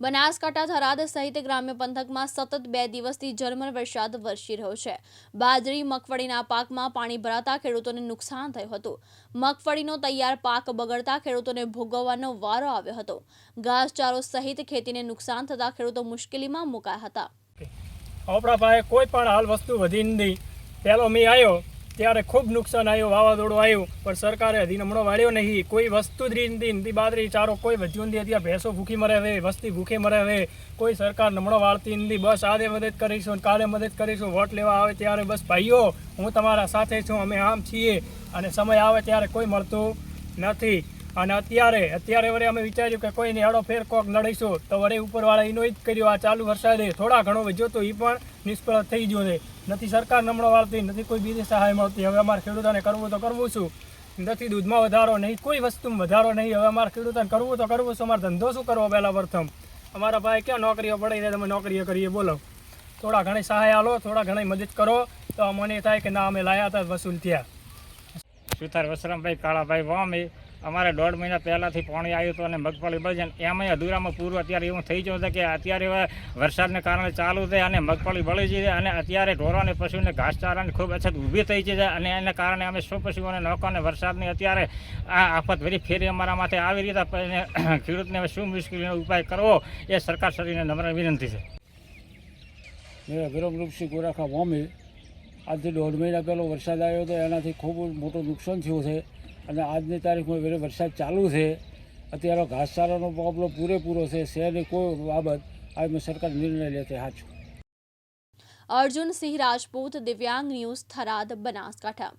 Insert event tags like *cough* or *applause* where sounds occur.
બનાસકાંઠા થરાદ સહિત ગ્રામ્ય પંથકમાં સતત બે દિવસથી ઝરમર વરસાદ વરસી રહ્યો છે. બાજરી, મગફળીના પાકમાં પાણી ભરાતા ખેડૂતોને નુકસાન થયું હતું. મગફળીનો તૈયાર પાક બગડતા ખેડૂતોને ભોગવવાનો વારો આવ્યો હતો. ઘાસચારો સહિત ખેતીને નુકસાન થતા ખેડૂતો મુશ્કેલીમાં મુકાયા હતા. આપણા પાસે કોઈ પણ હાલ વસ્તુ વધી નથી પહેલો મેં આવ્યો ત્યારે ખૂબ નુકસાન આવ્યું, વાવાઝોડું આવ્યું, પણ સરકારે હજી નમણો વાળ્યો નહીં. કોઈ વસ્તુ જ રહી નથી બાદરી ચારો, કોઈ વધ્યું નથી અત્યારે ભેંસો ભૂખી મરે હવે વસ્તી ભૂખી મરે હવે કોઈ સરકાર નમણો વાળતી નથી બસ આજે મદદ કરીશું કાલે મદદ કરીશું. વોટ લેવા આવે ત્યારે બસ. ભાઈઓ, હું તમારા સાથે છું. અમે આમ છીએ અને સમય આવે ત્યારે કોઈ મળતું નથી. અને અત્યારે અત્યારે વળી અમે વિચાર્યું કે કોઈને હેડો ફેર કોક લડાઈશું તો વળી ઉપરવાળા એનો જ કર્યું, આ ચાલુ વરસાદે. થોડા ઘણો વધ્યો તો એ પણ નિષ્ફળ થઈ ગયો છે. નથી સરકાર નમણો વાળતી, નથી કોઈ બીજી સહાય મળતી. હવે અમારે ખેડૂતોને કરવું તો કરવું છું નથી દૂધમાં વધારો નહીં, કોઈ વસ્તુમાં વધારો નહીં. હવે અમારે ખેડૂતોને કરવું તો કરવું છું અમારે ધંધો શું કરવો પહેલાં પ્રથમ? અમારા ભાઈ ક્યાં નોકરીઓ પડી જાય તમે નોકરીઓ કરીએ, બોલો. થોડા ઘણી સહાય આલો, થોડા ઘણી મદદ કરો. તો મને થાય કે ના, અમે લાયા હતા વસૂલ થયા. સુથાર વસરામભાઈ, કાળાભાઈ, વામે અમારે દોઢ મહિના પહેલાંથી પાણી આવ્યું હતું અને મગફળી બળી જાય એમાંય અધૂરામાં પૂરું અત્યારે એવું થઈ ગયું છે કે અત્યારે વરસાદને કારણે ચાલુ છે અને મગફળી બળી છે અને અત્યારે ઢોરોને પશુને ઘાસચારાની ખૂબ અછત ઊભી થઈ છે અને એના કારણે અમે શું પશુઓને નોકોને વરસાદની અત્યારે આ આફત ભરી ફેરી અમારા માથે આવી રીતે *coughs* ખેડૂતને શું મુશ્કેલીનો ઉપાય કરવો એ સરકાર શ્રીને નમ્ર વિનંતી છે. મેં અગ્રમરૂપસિંહ ગોરાખા વોમી આજથી દોઢ મહિના પહેલો વરસાદ આવ્યો હતો એનાથી ખૂબ મોટું નુકસાન થયું છે. અને આજની તારીખમાં વેરે વરસાદ ચાલુ છે. અત્યારે ઘાસચારાનો પ્રોબ્લો પૂરેપૂરો છે. શહેરની કોઈ બાબત આ સરકાર નિર્ણય લે સાચું અર્જુન સિંહ રાજપૂત, દિવ્યાંગ ન્યૂઝ થરાદ, બનાસકાંઠા.